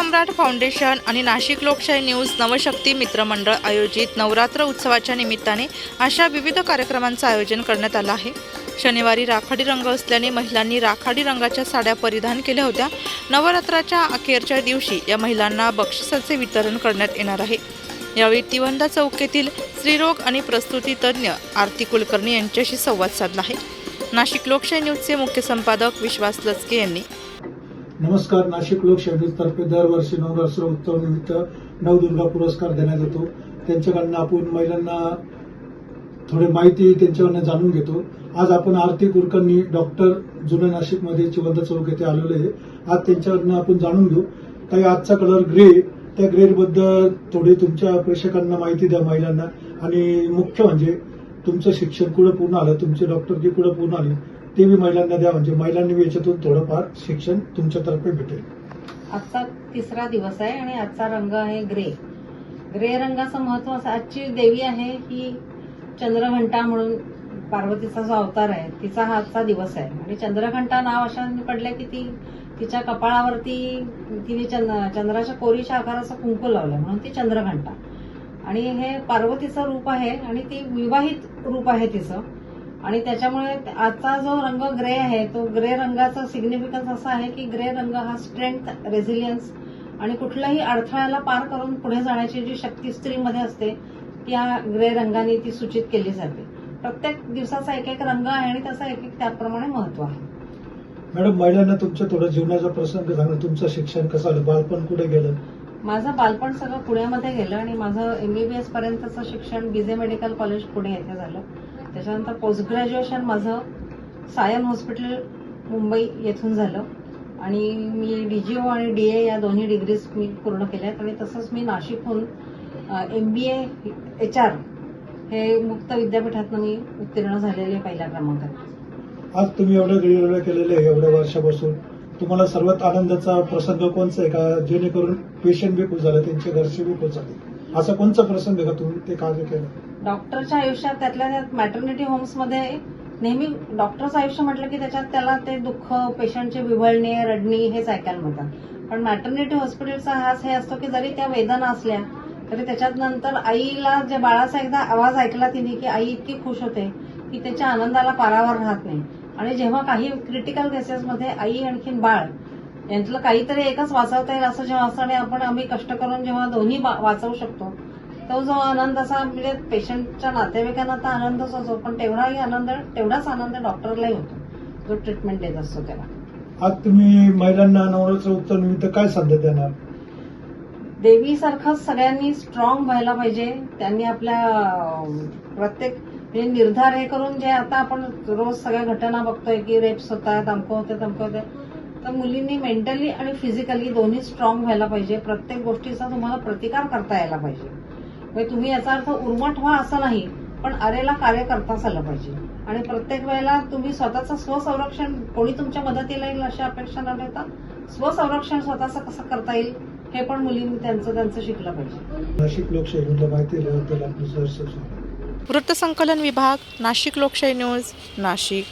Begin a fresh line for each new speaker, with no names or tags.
सम्राट foundation आणि नाशिक लोकशाही news Navshakti मित्रमंडळ आयोजित नवरात्र उत्सवाच्या निमित्ताने अशा विविध कार्यक्रमांचं आयोजन करण्यात आलं आहे. शनिवारी राखाडी रंग असल्याने महिलांनी राखाडी रंगाच्या साड्या परिधान केल्या होत्या. नवरात्राच्या अखेरच्या दिवशी या महिलांना बक्षिसाचे वितरण करण्यात येणार आहे. यावेळी तिवंदा चौक येथील स्त्रीरोग आणि प्रस्तुती तज्ज्ञ आरती कुलकर्णी यांच्याशी संवाद साधला आहे. नाशिक लोकशाही न्यूजचे मुख्य संपादक विश्वास लचके यांनी
नमस्कार. नाशिक लोकशाहीतर्फे दरवर्षी नवरात्र उत्सव निमित्त नवदुर्गा पुरस्कार देण्यात येतो. त्यांच्याकडनं आपण महिलांना थोडी माहिती त्यांच्याकडनं जाणून घेतो. आज आपण आरती कुलकर्णी डॉक्टर जुन्या नाशिकमध्ये चिवंत चौक येथे आलेलो आहे. आज त्यांच्याकडनं आपण जाणून घेऊ. काही आजचा कलर ग्रे त्या ग्रेबद्दल थोडी तुमच्या प्रेक्षकांना माहिती द्या महिलांना. आणि मुख्य म्हणजे तुमचं शिक्षण कुठं पूर्ण आलं? तुमची डॉक्टरकी कुठं पूर्ण आली? ते बी महिलांना द्या. म्हणजे महिलांनी याच्यातून थोडंफार शिक्षण तुमच्यातर्फे भेटेल.
आजचा तिसरा दिवस आहे आणि आजचा रंग आहे ग्रे. ग्रे रंगाचं महत्त्व असं आजची देवी आहे ही चंद्रघंटा म्हणून पार्वतीचा जो अवतार आहे तिचा हा आजचा दिवस आहे. आणि चंद्रघंटा नाव अशा पडलं की ती तिच्या कपाळावरती तिने चंद्र चंद्राच्या कोरीच्या आकाराचं कुंकू लावलं म्हणून ती चंद्रघंटा. आणि हे पार्वतीचं रूप आहे आणि ती विवाहित रूप आहे तिचं. आणि त्याच्यामुळे आजचा जो रंग ग्रे आहे तो ग्रे रंगाचा सिग्निफिकन्स असा आहे की ग्रे रंग हा स्ट्रेंथ रेझिलियन्स आणि कुठल्याही अडथळ्याला पार करून पुढे जाण्याची जी शक्ती स्त्रीमध्ये असते त्या ग्रे रंगाने ती सूचित केली जाते. प्रत्येक दिवसाचा एक एक रंग आहे आणि त्याचा एक एक त्याप्रमाणे महत्त्व आहे.
मॅडम महिलांना तुमच्या थोडं जीवनाचा प्रसंग सांगा. तुमचं शिक्षण कसं आलं? बालपण कुठे गेलं?
माझं बालपण सगळं पुण्यामध्ये गेलं आणि माझं एमबीबीएस पर्यंतचं शिक्षण बीजे मेडिकल कॉलेज पुणे येथे झालं. त्याच्यानंतर पोस्ट ग्रॅज्युएशन माझं सायन हॉस्पिटल मुंबई येथून झालं. आणि मी डी जी ओ आणि डी ए या दोन्ही डिग्रीज मी पूर्ण केल्यात आणि तसंच मी नाशिकहून M B A H R हे मुक्त विद्यापीठातनं मी उत्तीर्ण झालेले पहिल्या क्रमांकात.
आज तुम्ही एवढं गिळगिळ केलेलं आहे एवढ्या वर्षापासून. तुम्हाला सर्वात आनंदाचा प्रसंग कोणचा आहे? का जेणेकरून पेशंट बी खुश झाला त्यांचे घरचे बी खुश झाले? असा कोणचा प्रसंग आहे का तुम्ही? ते कार्य केलं
डॉक्टरच्या आयुष्यात त्यातल्या त्यात मॅटर्निटी होम्समध्ये नेहमी डॉक्टरचं आयुष्य म्हटलं की त्याच्यात त्याला ते दुःख पेशंटचे विवळणे रडणे हेच ऐकायला मिळतात. पण मॅटर्निटी हॉस्पिटलचा हाच हे असतो की जरी त्या वेदना असल्या तरी त्याच्यात नंतर आईला जे बाळाचा एकदा आवाज ऐकला तिने की आई इतकी खुश होते की त्याच्या आनंदाला पारावर राहत नाही. आणि जेव्हा काही क्रिटिकल केसेसमध्ये आई आणखीन बाळ यांच्यातलं काहीतरी एकच वाचवता येईल असं जेव्हा असतं आणि आपण आम्ही कष्ट करून जेव्हा दोन्ही वाचवू शकतो तो जो आनंद असा म्हणजे पेशंटच्या नातेवाईकांना तर आनंदच असतो पण तेवढाही आनंद तेवढाच आनंद डॉक्टरलाही होतो. जो ट्रीटमेंट देत असतो त्याला.
आज तुम्ही महिलांना नवरात्र उत्सव निमित्त काय संदेश देणार?
देवीसारखंच सगळ्यांनी स्ट्रॉंग व्हायला पाहिजे. त्यांनी आपल्या प्रत्येक म्हणजे निर्धार हे करून जे आता आपण रोज सगळ्या घटना बघतोय की रेप्स होतात अमकं होते तमकं होते. तर मुलींनी मेंटली आणि फिजिकली दोन्ही स्ट्रॉंग व्हायला पाहिजे. प्रत्येक गोष्टीचा तुम्हाला प्रतिकार करता यायला पाहिजे. म्हणजे तुम्ही याचा अर्थ उर्मट व्हा असं नाही पण अरेला कार्य करताच आलं पाहिजे. आणि प्रत्येक वेळेला तुम्ही स्वतःचं स्वसंरक्षण कोणी तुमच्या मदतीला येईल अशी अपेक्षा न ठेवता स्वसंरक्षण स्वतःचं कसं करता येईल हे पण मुलींनी त्यांचं त्यांचं शिकलं पाहिजे.
नाशिक माहिती स्वागत.
वृत्तसंकलन विभाग नाशिक लोकशाही न्यूज नाशिक.